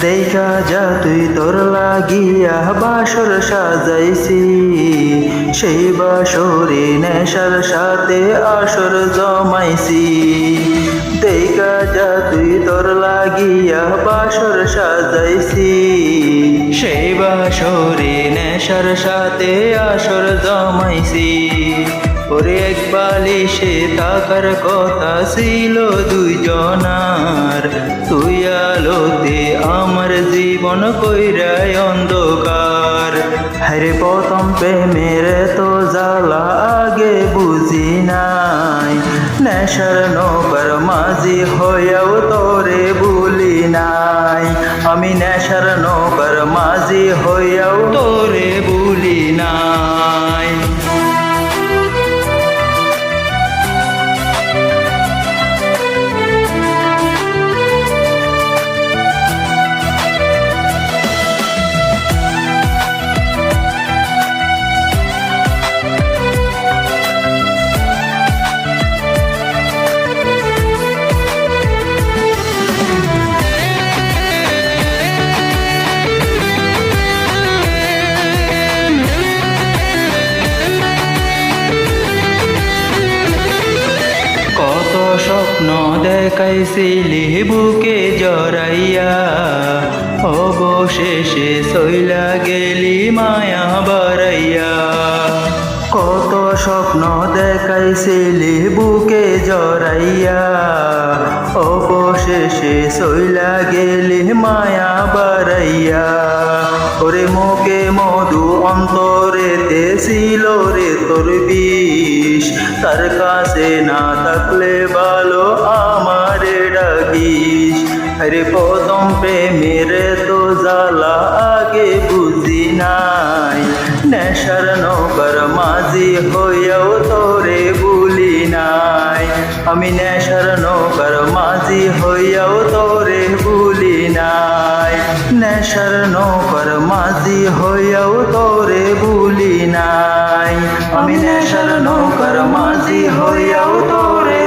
দেখা যা তুই তোর লাগিয়া বাসর সাজাইছি। সেই বাসরে নেশার সাথে আসর জমাইছি। দেখা যা তুই তোর লাগিয়া বাসর সাজাইছি। সেই বাসরে নেশার সাথে আসর জমাইছি। ওরে এক বালিশে থাকার কথা ছিল দুইজনার। তুই আলোতে আমার জীবন কইরাই অন্ধকার। হরে প্রথম প্রেমের তো জ্বালা আগে বুঝি নাই। নেশার নৌকার মাঝি হয়েও তোরে ভুলি নাই। আমি নেশার নৌকার মাঝি হয়েও তোরে স্বপ্ন দেখাইছিলি বুকে জড়াইয়া। অবশেষে সইলা গেলি মায়া বাড়াইয়া। কত স্বপ্ন দেখাইছিলি বুকে জড়াইয়া। অবশেষে সইলা গেলি মায়া বাড়াইয়া। ওরে মুখে মধু অন্তরেতে ছিল রে তোর বিষ। তার কাছে না থাকলে ভালো আমারে ডাকিস। আরে প্রথম প্রেমের তো জ্বালা আগে বুঝি নাই। নেশার মাঝি হইয়াও তোরে ভুলি নাই। আমি নেশার নৌকার মাঝি হইয়াও তোরে ভুলি নাই। নেশার নৌকার মাঝি হইয়াও তোরে ভুলি নাই। আমি নেশার নৌকার মাঝি হইয়াও তোরে